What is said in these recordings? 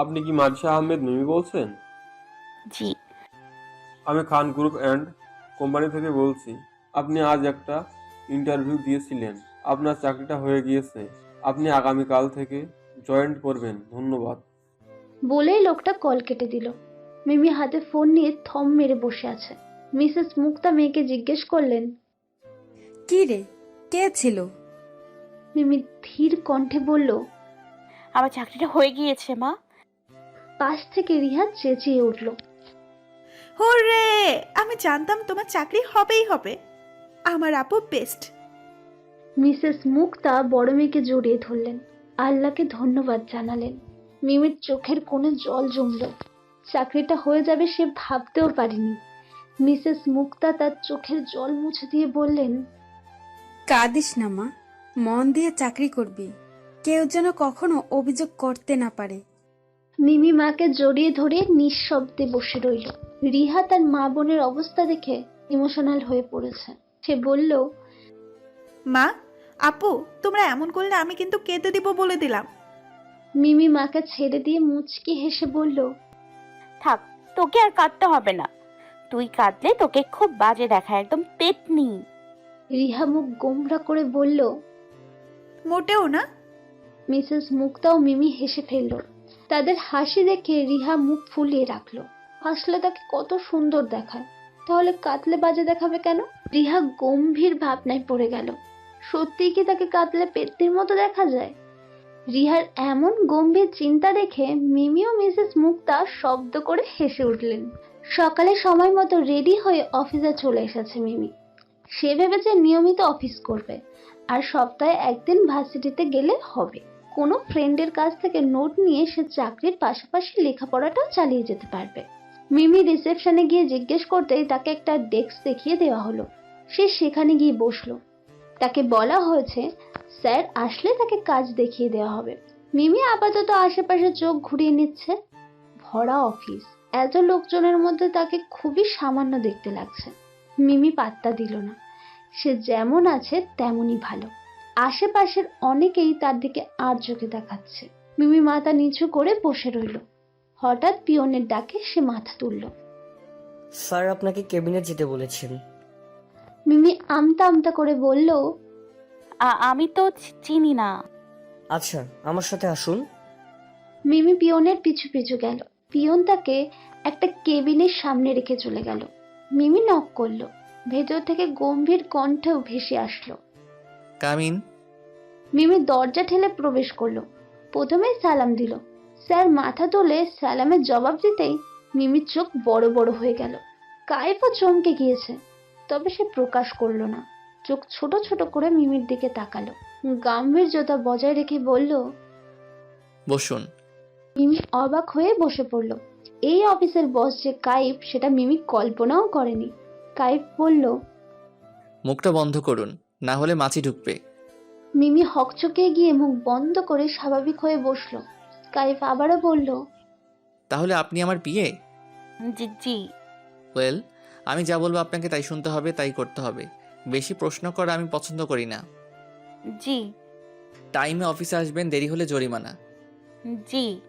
আপনি কি মারিশা আহমেদ মিমি বলছেন? জি। আমি খান গ্রুপ অ্যান্ড কোম্পানি থেকে বলছি আপনি আজ একটা ইন্টারভিউ দিয়েছিলেন আপনার চাকরিটা হয়ে গিয়েছে আপনি আগামীকাল থেকে জয়েন করবেন ধন্যবাদ। বলেই লোকটা কল কেটে দিল। মিমি হাতে ফোন নিয়ে থম মেরে বসে আছে। মিসেস মুক্তা মেয়েকে জিজ্ঞেস করলেন কি রে? কে ছিল? মিমি ধীর কণ্ঠে বলল আমার চাকরিটা হয়ে গিয়েছে মা। পাশ থেকে রিহা চেঁচিয়ে উঠল। হোরে আমি জানতাম তোমার চাকরি হবেই হবে। আমার আপু বেস্ট মিসেস মুক্তা বড় মেয়েকে জড়িয়ে ধরলেন। আল্লাহকে ধন্যবাদ জানালেন। মিমির চোখের কোণে জল জমল। চাকরিটা হয়ে যাবে সে ভাবতেও পারেনি। মিসেস মুক্তা তার চোখের জল মুছে দিয়ে বললেন কাঁদিস না মা মন দিয়ে চাকরি করবি। কেউ যেন কখনো অভিযোগ করতে না পারে। মিমি মাকে জড়িয়ে ধরে নিঃশব্দে বসে রইল। রিহা তার মা বোনের অবস্থা দেখে ইমোশনাল হয়ে পড়েছে। সে বলল মা আপু তোমরা এমন করলে আমি কিন্তু কেঁদে দিব বলে দিলাম। মিমি মাকে ছেড়ে দিয়ে মুচকি হেসে বলল থাক তোকে আর কাঁদতে হবে না। তুই কাঁদলে তোকে খুব বাজে দেখায় একদম পেতনি। রিহা মুখ গোমরা করে বলল মোটেও না। মিসেস মুক্তা ও মিমি হেসে ফেলল। তাদের হাসি দেখে রিহা মুখ ফুলিয়ে রাখল। হাসলে তাকে কত সুন্দর দেখায়। তাহলে কাতলে বাজে দেখাবে কেন? রিহা গম্ভীর ভাবনায় পড়ে গেল। সত্যিই কি তাকে কাতলে পেত্তির মতো দেখা যায়? রিহার এমন গম্ভীর চিন্তা দেখে মিমি ও মিসেস মুক্তা শব্দ করে হেসে উঠলেন। সকালে সময় মতো রেডি হয়ে অফিসে চলে এসেছে মিমি। সে ভেবেছে নিয়মিত অফিস করবে, আর সপ্তাহে একদিন ভার্সিটিতে গেলে হবে। কোনো ফ্রেন্ডের কাছ থেকে নোট নিয়ে সে চাকরির পাশাপাশি লেখাপড়াটাও চালিয়ে যেতে পারবে। মিমি রিসেপশনে গিয়ে জিজ্ঞেস করতেই তাকে একটা ডেস্ক দেখিয়ে দেওয়া হলো। সে সেখানে গিয়ে বসল। তাকে বলা হয়েছে, স্যার, আসলে তাকে কাজ দেখিয়ে দেওয়া হবে। মিমি আপাতত আশেপাশে চোখ ঘুরিয়ে নিচ্ছে। ভরা অফিস এত লোকজনের মধ্যে তাকে খুবই সামান্য দেখতে লাগছে। মিমি পাত্তা দিল না। সে যেমন আছে তেমনই ভালো। আশেপাশের অনেকেই তার দিকে আর চোখে দেখাচ্ছে। মিমি মাথা নিচু করে বসে রইল। হঠাৎ পিয়নের ডাকে সে মাথা তুলল। স্যার আপনাকে কেবিনে যেতে বলেছেন। মিমি আমতা আমতা করে বলল আ- আমি তো চি- চিনি না। আচ্ছা আমার সাথে আসুন। মিমি পিয়নের পিছু পিছু গেল। পিয়ন তাকে একটা কেবিনের সামনে রেখে চলে গেল। মিমি নক করল। ভেতর থেকে গম্ভীর কণ্ঠেও ভেসে আসলো। কামিন? মিমি দরজা ঠেলে প্রবেশ করল। প্রথমেই সালাম দিল। স্যার মাথা তুলে সালামের জবাব দিতেই মিমির চোখ বড় বড় হয়ে গেল। কায়েফও চমকে গিয়েছে। তবে সে প্রকাশ করল না। চোখ ছোট ছোট করে মিমির দিকে তাকালো। গাম্ভীর্যতা বজায় রেখে বলল বসুন। মিমি অবাক হয়ে বসে পড়ল। এই অফিসের বস যে কাইফ সেটা মিমি কল্পনাও করেনি। কাইফ বলল মুখটা বন্ধ করুন। না হলে মাছি ঢুকবে। মিমি হকচকে গিয়ে মুখ বন্ধ করে স্বাভাবিক হয়ে বসল। কাইফ আবারও বলল তাহলে আপনি আমার বিয়ে? জি জি। ওয়েল আমি যা বলব আপনাকে তাই শুনতে হবে তাই করতে হবে। বেশি প্রশ্ন করা আমি পছন্দ করি না। জি। টাইমে অফিসে আসবেন দেরি হলে জরিমানা। জি।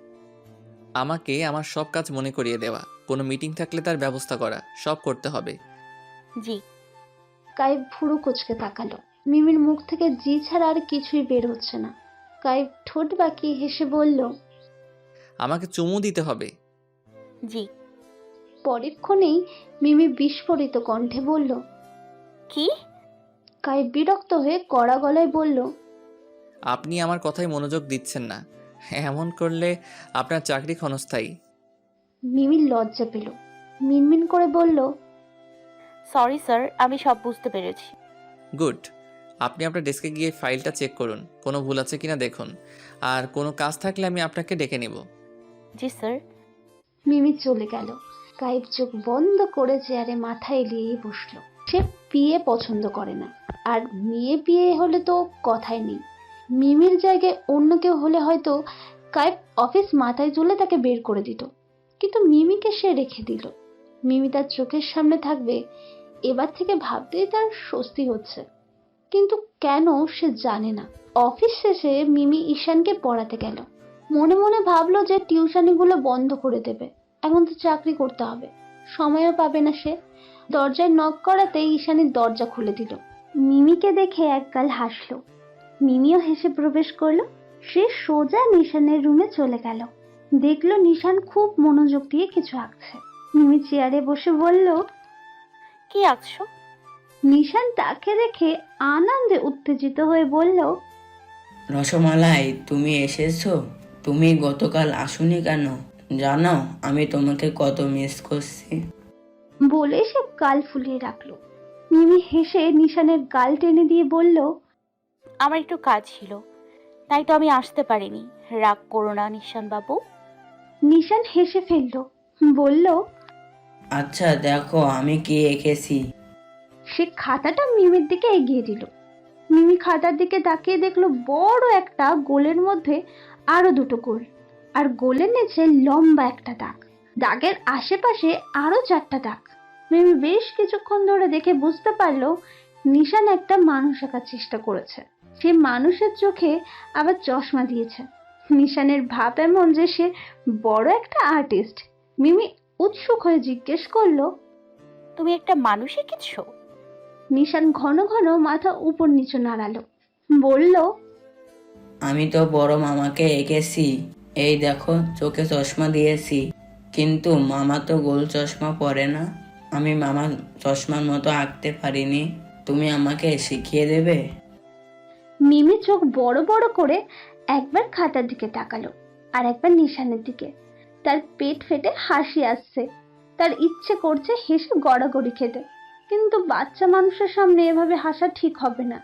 আমাকে আমার সব কাজ মনে করিয়ে দেওয়া। কোনো মিটিং থাকলে তার ব্যবস্থা করা। সব করতে হবে। জি। কাইফ ভুরু কুচকে তাকালো। মিমির মুখ থেকে জি ছাড়া আর কিছুই বের হচ্ছে না। কাইফ ঠোঁট বাঁকিয়ে হেসে বলল আমাকে চুমু দিতে হবে। জি। পরেক্ষণেই মিমি বিস্ফোরিত কণ্ঠে বলল কি? কাইফ বিরক্ত হয়ে কড়া গলায় বলল আপনি আমার কথায় মনোযোগ দিচ্ছেন না। এমন করলে আপনার চাকরি ক্ষণস্থায়ী। মিমি লজ্জা পেল। মিনমিন করে বলল সরি স্যার আমি সব বুঝতে পেরেছি। গুড আপনি আপনার ডেস্কে গিয়ে ফাইলটা চেক করুন। কোনো ভুল আছে কিনা দেখুন। আর কোনো কাজ থাকলে আমি আপনাকে ডেকে নেব। জি স্যার মিমি চলে গেল। কাইফ চোখ বন্ধ করে চেয়ারে মাথা এলিয়েই বসল। সে বিয়ে পছন্দ করে না। আর মেয়ে বিয়ে হলে তো কথাই নেই। মিমির জায়গায় অন্য কেউ হলে হয়তো কাইফ অফিস মাথায় তুলে তাকে বের করে দিত। কিন্তু মিমিকে সে রেখে দিল। মিমি তার চোখের সামনে থাকবে এবার থেকে ভাবতেই তার স্বস্তি হচ্ছে। কিন্তু কেন সে জানে না। অফিস শেষে মিমি ঈশানকে পড়াতে গেল। মনে মনে ভাবলো যে টিউশনিগুলো বন্ধ করে দেবে। এখন তো চাকরি করতে হবে। সময়ও পাবে না সে। দরজায় নক করাতেই ঈশানের দরজা খুলে দিল। মিমিকে দেখে একগাল হাসলো। মিমিও হেসে প্রবেশ করল। সে সোজা নিশানের রুমে চলে গেল। দেখল নিশান খুব মনোযোগ দিয়ে কিছু আঁকছে। মিমি চেয়ারে বসে বলল কি আঁকছো নিশান তাকে দেখে আনন্দে উত্তেজিত হয়ে বলল রসমালাই তুমি এসেছ? তুমি গতকাল আসুনি কেন? জানো আমি তোমাকে কত মিস করছি। বলে সে গাল ফুলিয়ে রাখল। মিমি হেসে নিশানের গাল টেনে দিয়ে বলল আমার একটু কাজ ছিল তাই তো আমি আসতে পারিনি। রাগ করো না নিশান বাবু নিশান হেসে ফেলল বলল আচ্ছা দেখো, আমি কি এঁকেছি? সে খাতাটা মিমির দিকে এগিয়ে দিল। মিমি খাতার দিকে তাকিয়ে দেখল বড় একটা গোলের মধ্যে আরও দুটো গোল, আর গোলের নিচে লম্বা একটা দাগ। দাগের আশেপাশে আরও চারটা দাগ। মিমি বেশ কিছুক্ষণ ধরে দেখে বুঝতে পারল নিশান একটা মানুষ আঁকার চেষ্টা করেছে। সে মানুষের চোখে আবার চশমা দিয়েছে। নিশানের ভাব এমন যে সে বড় একটা আর্টিস্ট মিমি উৎসুক হয়ে জিজ্ঞেস করল তুমি একটা মানুষ এঁকেছো? নিশান ঘন ঘন মাথা উপর নিচু নাড়ালো। বলল আমি তো বড় মামাকে এঁকেছি এই দেখো চোখে চশমা দিয়েছি কিন্তু মামা তো গোল চশমা পরে না আমি মামা চশমার মতো আঁকতে পারিনি তুমি আমাকে শিখিয়ে দেবে? মিমি চোখ বড় বড় করে একবার খাতার দিকে তাকালো আর একবার নিশানের দিকে। তার পেট ফেটে হাসি আসছে। তার ইচ্ছে করছে হেসে গড়াগড়ি খেতে। কিন্তু বাচ্চা মানুষের সামনে এভাবে হাসা ঠিক হবে না।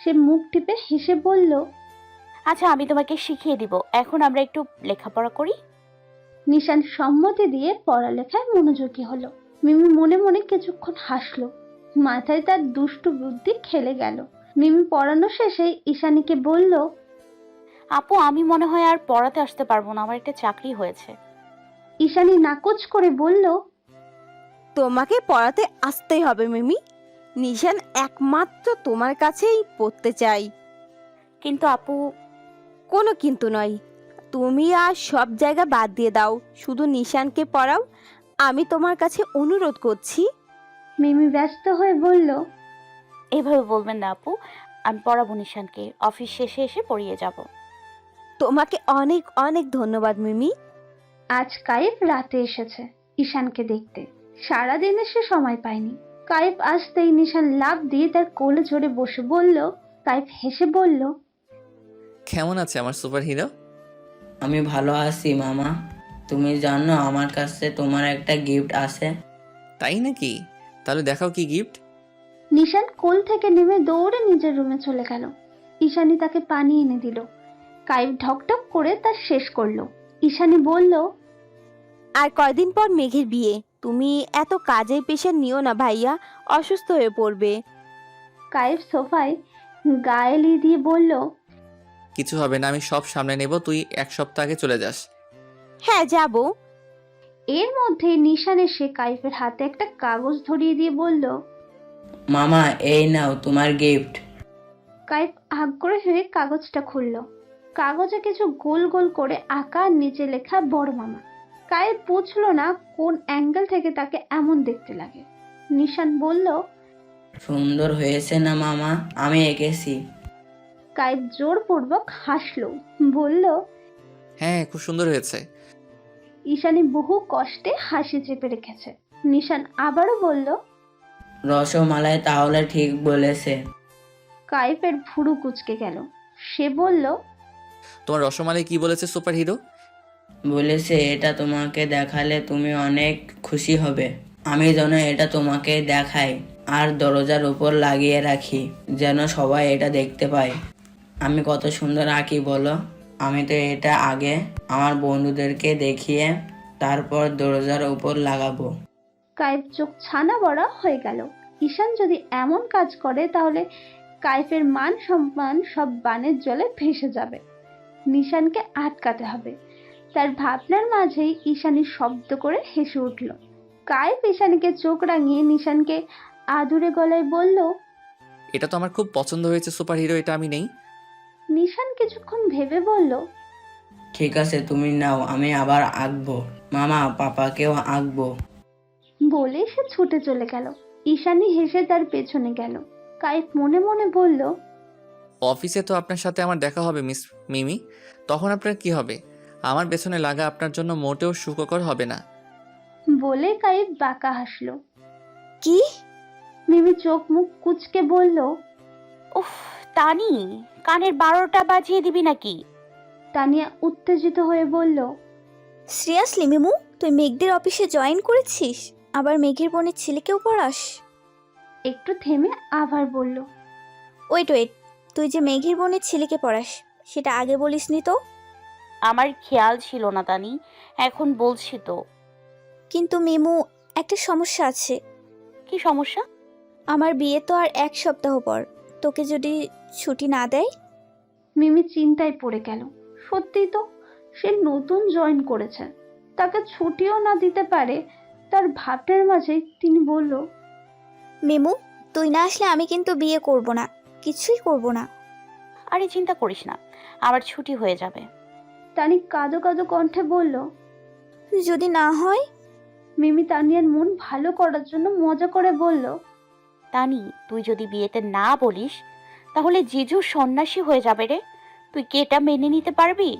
সে মুখ টিপে হেসে বলল আচ্ছা আমি তোমাকে শিখিয়ে দিব। এখন আমরা একটু লেখাপড়া করি? নিশান সম্মতি দিয়ে পড়ালেখায় মনোযোগী হলো। মিমি মনে মনে কিছুক্ষণ হাসলো। মাথায় তার দুষ্টু বুদ্ধি খেলে গেল। মিমি পড়ানো শেষে ঈশানীকে বলল আপু আমি মনে হয় আর পড়াতে আসতে পারব না। আমার একটা চাকরি হয়েছে। ঈশানী নাকচ করে বলল তোমাকে পড়াতে আসতেই হবে মিমি। নিশান একমাত্র তোমার কাছেই পড়তে চাই। কিন্তু আপু কোনো কিন্তু নয়। তুমি আর সব জায়গা বাদ দিয়ে দাও। শুধু নিশানকে পড়াও। আমি তোমার কাছে অনুরোধ করছি। মিমি ব্যস্ত হয়ে বলল এভাবে বলবেন না আপু। আমি পড়াবো নিশানকে। অফিস শেষে এসে পড়িয়ে যাব। তোমাকে অনেক অনেক ধন্যবাদ মিমি। আজ কায়েব রাতে এসেছে ঈশানকে দেখতে। সারাদিনে সে সময় পায়নি। কায়েব আসতেই নিশান লাভ দিয়ে তার কোলে ঝরে বসে বলল কায়েব হেসে বলল কেমন আছে আমার সুপার হিরো আমি ভালো আছি মামা। তুমি জানো আমার কাছে তোমার একটা গিফট আছে। তাই নাকি? তাহলে দেখাও কি গিফট নিশান কোল থেকে নেমে দৌড়ে নিজের রুমে চলে গেল। ঈশানী তাকে পানি এনে দিল। কায়েব ঢকঢক করে তার শেষ করল। ঈশানী বলল আর কয়দিন পর মেঘের বিয়ে। তুমি এত কাজের পেশা নিও না ভাইয়া অসুস্থ হয়ে পড়বে। কায়েব সোফায় গায়ে এলিয়ে দিয়ে বলল কিছু হবে না আমি সব সামনে নেব তুই এক সপ্তাহ আগে চলে যাস। হ্যাঁ যাব। এর মধ্যে নিশান এসে কাইফের হাতে একটা কাগজ ধরিয়ে দিয়ে বলল মামা এই নাও তোমার গিফট কাইফ আগ্রহী হয়ে কাগজটা খুলল। কাগজে কিছু গোল গোল করে আঁকা নিচে লেখা বড় মামা। কায়েব বুঝলো না কোন অ্যাঙ্গেল থেকে তাকে এমন দেখতে লাগে। নিশান বলল সুন্দর হয়েছে না মামা আমি এঁকেছি। কায়েব জোরপূর্বক হাসলো বলল হ্যাঁ খুব সুন্দর হয়েছে। ঈশানী বহু কষ্টে হাসি চেপে রেখেছে। নিশান আবারও বলল রসমালাই তাহলে ঠিক বলেছে। কায়েফের ভুরু কুচকে গেল। সে বলল তোমার রসমালাই কি বলেছে সুপার হিরো বলেছে, এটা তোমাকে দেখালে তুমি অনেক খুশি হবে। আমি যেন এটা তোমাকে দেখাই আর দরজার উপর লাগিয়ে রাখি, যেন সবাই এটা দেখতে পায়। আমি কত সুন্দর আঁকি, বলো। আমি তো এটা আগে আমার বন্ধুদেরকে দেখিয়ে তারপর দরজার উপর লাগাবো। কায়েব চোখ ছানা বড়া হয়ে গেল। ঈশান যদি এমন কাজ করে, তাহলে কায়েফের মান সম্মান সব বানের জলে ভেসে যাবে। নিশানকে আটকাতে হবে। তার ভাবনার মাঝেই ঈশানী শব্দ করে হেসে উঠল। কায়েফ ঈশানীকে চোখ রাঙিয়ে নিশানকে আদুরে গলায় বলল এটা তো আমার খুব পছন্দ হয়েছে সুপার হিরো এটা আমি নেই। নিশান কিছুক্ষণ ভেবে বলল ঠিক আছে তুমি নাও আমি আবার আঁকবো। মামা পাপাকেও আঁকবো। বলে সে ছুটে চলে গেল। ঈশানী হেসে তার পেছনে গেল। কাইফ মনে মনে বলল অফিসে তো আপনার সাথে আমার দেখা হবে মিস মিমি। তখন আপনার কি হবে? আমার পেছনে লাগা আপনার জন্য মোটেও সুখকর হবে না। বলে কাইফ বাঁকা হাসলো। কি? মিমি চোখ মুখ কুচকে বলল উফ তানি কানের বারোটা বাজিয়ে দিবি নাকি? তানিয়া উত্তেজিত হয়ে বলল সিরিয়াসলি মিমু তুই মেঘদের অফিসে জয়েন করেছিস? আবার মেঘের বোনের ছেলেকেও পড়াস? একটু থেমে আবার বলল ওয়েট ওয়েট তুই যে মেঘের বোনের ছেলেকে পড়াস সেটা আগে বলিসনি তো? আমার খেয়াল ছিল না তানি। এখন বলছি তো। কিন্তু মিমু একটা সমস্যা আছে। কি সমস্যা? আমার বিয়ে তো আর এক সপ্তাহ পর। তোকে যদি ছুটি না দেয়? মিমি চিন্তায় পড়ে গেল। সত্যিই তো সে নতুন জয়েন করেছে। তাকে ছুটিও না দিতে পারে তার ভাবনার মাঝে তিনি বলল মিমু তুই না আসলে আমি কিন্তু বিয়ে করব না কিছুই করব না। আরে চিন্তা করিস না আবার ছুটি হয়ে যাবে। তানি কাঁদো কাঁদো কণ্ঠে বলল যদি না হয়? মিমি তানিয়ার মন ভালো করার জন্য মজা করে বলল তানি তুই যদি বিয়েতে না বলিস তাহলে জিজু সন্ন্যাসী হয়ে যাবে রে। তুই কি এটা মেনে নিতে পারবি?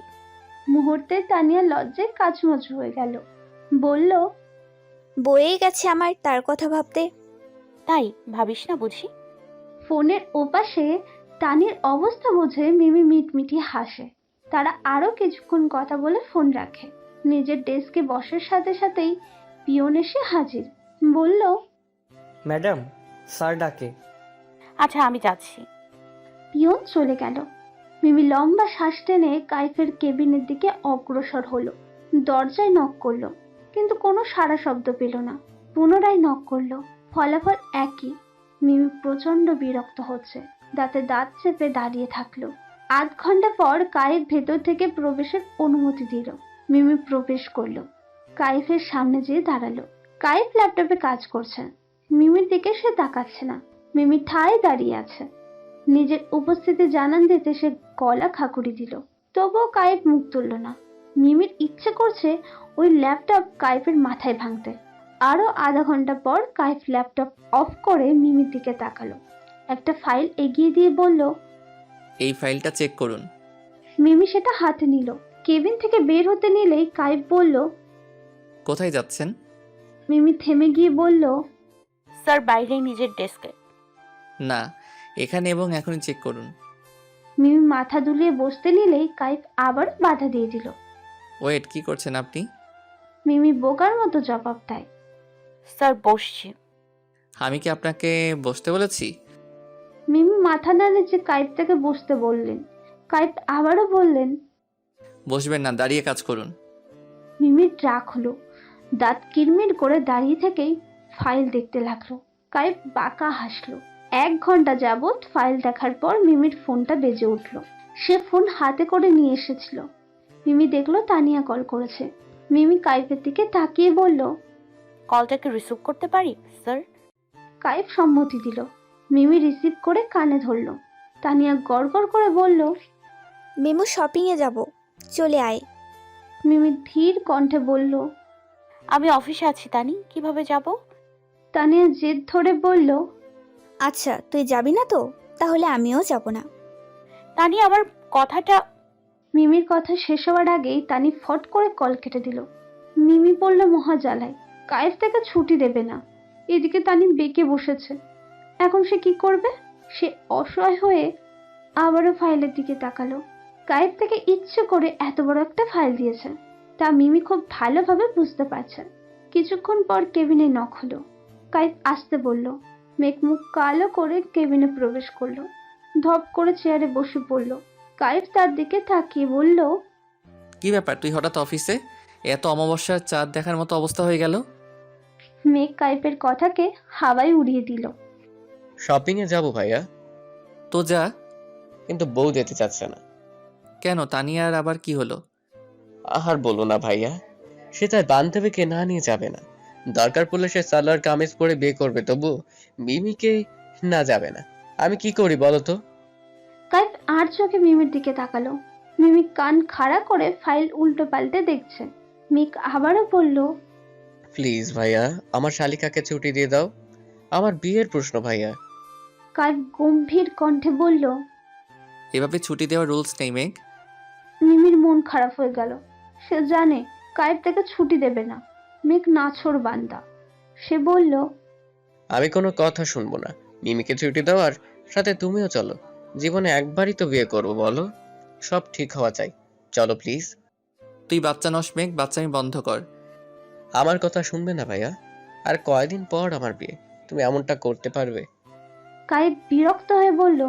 মুহূর্তে তানিয়া লজ্জায় কাচমচ হয়ে গেল। বলল বয়ে গেছে আমার তার কথা ভাবতে। তাই ভাবিস না বুঝি? ফোনের ওপাশে তানির অবস্থা বুঝে মিমি মিটমিটি হাসে। তারা আরও কিছুক্ষণ কথা বলে ফোন রাখে। নিজের ডেস্কে বসার সাথে সাথেই পিয়ন এসে হাজির। বলল ম্যাডাম স্যার ডাকে। আচ্ছা আমি যাচ্ছি। পিয়ন চলে গেল। মিমি লম্বা শ্বাস টেনে কাইফের কেবিনের দিকে অগ্রসর হলো। দরজায় নক করল কিন্তু কোনো সাড়া শব্দ পেল না। পুনরায় নক করল। ফলাফল একই। মিমি প্রচণ্ড বিরক্ত হচ্ছে। দাঁতে দাঁত চেপে দাঁড়িয়ে থাকল। আধ ঘণ্টা পর কাইফ ভেতর থেকে প্রবেশের অনুমতি দিল। মিমি প্রবেশ করল। কাইফের সামনে যেয়ে দাঁড়াল। কাইফ ল্যাপটপে কাজ করছে মিমির দিকে সে তাকাচ্ছে না। মিমি ঠায় দাঁড়িয়ে আছে। নিজের উপস্থিতি জানান দিতে সে গলা খাকুড়ি দিল। তবুও কায়েব মুখ তুলল না। মিমির ইচ্ছে করছে ওই ল্যাপটপ কাইফের মাথায় ভাঙতে। আরও আধা ঘণ্টা পর কাইফ ল্যাপটপ অফ করে মিমির দিকে তাকালো। একটা ফাইল এগিয়ে দিয়ে বলল এই ফাইলটা চেক করুন। মিমি সেটা হাতে নিল। কেবিন থেকে বের হতে নিলেই কাইফ বলল কোথায় যাচ্ছেন? মিমি থেমে গিয়ে বলল স্যার বাইরে নিজের ডেস্কে। না এখানে এবং এখনই চেক করুন। মিমি মাথা দুলিয়ে বসতে নিলেই কাইফ আবার বাধা দিয়ে দিল। ওয়েট কি করছেন আপনি? মিমি বোকার মতো জবাব দেয়। স্যার বসছি। আমি কি আপনাকে বসতে বলেছি? মিমি মাথা নাড়ে যে কাইফ তাকে বসতে বললেন। কাইফ আবারও বললেন বসবেন না দাঁড়িয়ে কাজ করুন। মিমির রাগ হলো। দাঁত কিরমির করে দাঁড়িয়ে থেকেই ফাইল দেখতে লাগল। কাইফ বাঁকা হাসলো। এক ঘণ্টা যাবৎ ফাইল দেখার পর মিমির ফোনটা বেজে উঠল। সে ফোন হাতে করে নিয়ে এসেছিল। মিমি দেখল তানিয়া কল করেছে। মিমি কাইফের দিকে তাকিয়ে বলল কলটাকে রিসিভ করতে পারি স্যার? কাইফ সম্মতি দিল। মিমি রিসিভ করে কানে ধরলো। তানিয়া গড়গড় করে বলল মিমু শপিংয়ে যাব। চলে আয়। মিমি ধীর কণ্ঠে বলল আমি অফিসে আছি তানি কীভাবে যাব? তানিয়া জেদ ধরে বলল আচ্ছা তুই যাবি না তো? তাহলে আমিও যাব না। তানি আবার কথাটা মিমির কথা শেষ হওয়ার আগেই তানি ফট করে কল কেটে দিল। মিমি পড়ল মহাজালায় কায়েব থেকে ছুটি দেবে না। এদিকে তানি বেঁকে বসেছে। এখন সে কি করবে? সে অসহায় হয়ে আবারও ফাইলের দিকে তাকালো। কায়েব থেকে ইচ্ছে করে এত বড় একটা ফাইল দিয়েছে তা মিমি খুব ভালোভাবে বুঝতে পারছে। কিছুক্ষণ পর কেবিনে নখ হলো। কায়েব আসতে বলল মেঘ মুখ কালো করে কেবিনে প্রবেশ করল। ধপ করে চেয়ারে বসে পড়ল। কাইফ তার দিকে তাকিয়ে বলল কি ব্যাপার তুই হঠাৎ অফিসে এত অমাবস্যার চাঁদ দেখার মতো অবস্থা হয়ে গেল। মেঘ কাইফের কথাকে হাওয়ায় উড়িয়ে দিল। শপিং এ যাব ভাইয়া। তো যা। কিন্তু বউ যেতে চাচ্ছে না। কেন? তানিয়ার আবার কি হলো? আহার বলো না ভাইয়া সে তার বান্ধবীকে না নিয়ে যাবে না। দরকার পড়লে সে সালোয়ার কামিজ পরে বিয়ে করবে তবু মিমিকে না যাবে না। আমি কি করি বলো তো? কাইফ আর চোখে মিমির দিকে তাকালো। মিমি কান খাড়া করে ফাইল উল্টো পাল্টে দেখছে। মিক আবারও বলল প্লিজ ভাইয়া আমার শালিকাকে ছুটি দিয়ে দাও। আমার বিয়ের প্রশ্ন ভাইয়া। কায়েব গম্ভীর কণ্ঠে বলল এভাবে ছুটি দেওয়ার রুলস নেই মেঘ। মিমির মন খারাপ হয়ে গেল। সে জানে কায়েব তাকে ছুটি দেবে না। মেঘ নাছর বান্দা। সে বলল আমি কোনো কথা শুনব না। মিমিকে ছুটি দাও আর সাথে তুমিও চলো। জীবনে একবারই তো বিয়ে করব বলো। সব ঠিক হওয়া চাই। চলো প্লিজ। তুই বাচ্চা নস মেঘ। বাচ্চামি বন্ধ কর। আমার কথা শুনবে না ভাইয়া। আর কয়দিন পর আমার বিয়ে? তুমি এমনটা করতে পারবে? কায়েব বিরক্ত হয়ে বলল